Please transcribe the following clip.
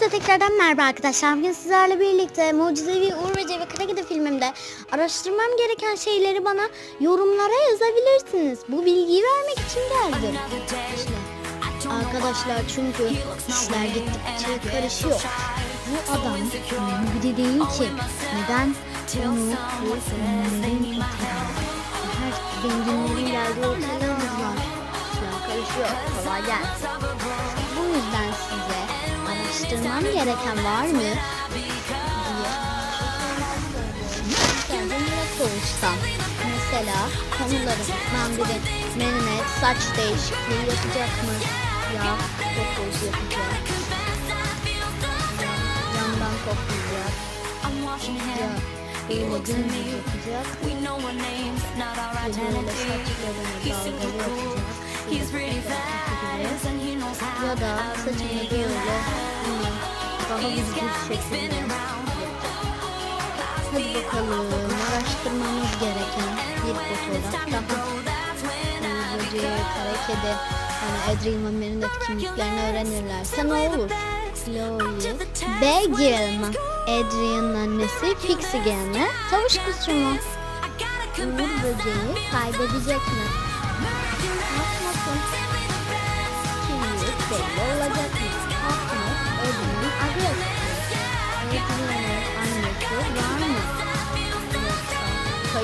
Hepinize tekrardan merhaba arkadaşlar. Bugün sizlerle birlikte Mucizevi Uğur ve Ceve Karagide filmimde araştırmam gereken şeyleri bana yorumlara yazabilirsiniz. Bu bilgiyi vermek için geldim. İşte, arkadaşlar çünkü işler gittikçe karışıyor. Bu adam biri değil ki. Neden onu bu ünlülerin her zenginlerin geldiği oteller var. İşler karışıyor. Kolay gelsin. Bu yüzden size araştırmam gereken var mı diye kendimle konuşsam. Mesela konularımdan biri Mehmet saç değişikliği yapacak mı? Ya kokuz yapacak. Yandan koklayacak. Ya böyle dümdüz yapacak. Ve böyle saçlarını dalgalı yapacak. Ya da make böyle bilmiyorum, daha düzgün şekilde. Hadi bakalım araştırmamız gereken bir fotoğraf daha. Böceği, kara kedi, yani Adrian Marinette kimliklerini öğrenirlerse ne olur? Chloe, Beggil mi? Adrian'ın annesi Pixie mi? Tavus kuşu mu? Uğur böceği kaybedecek mi? Bakmasın.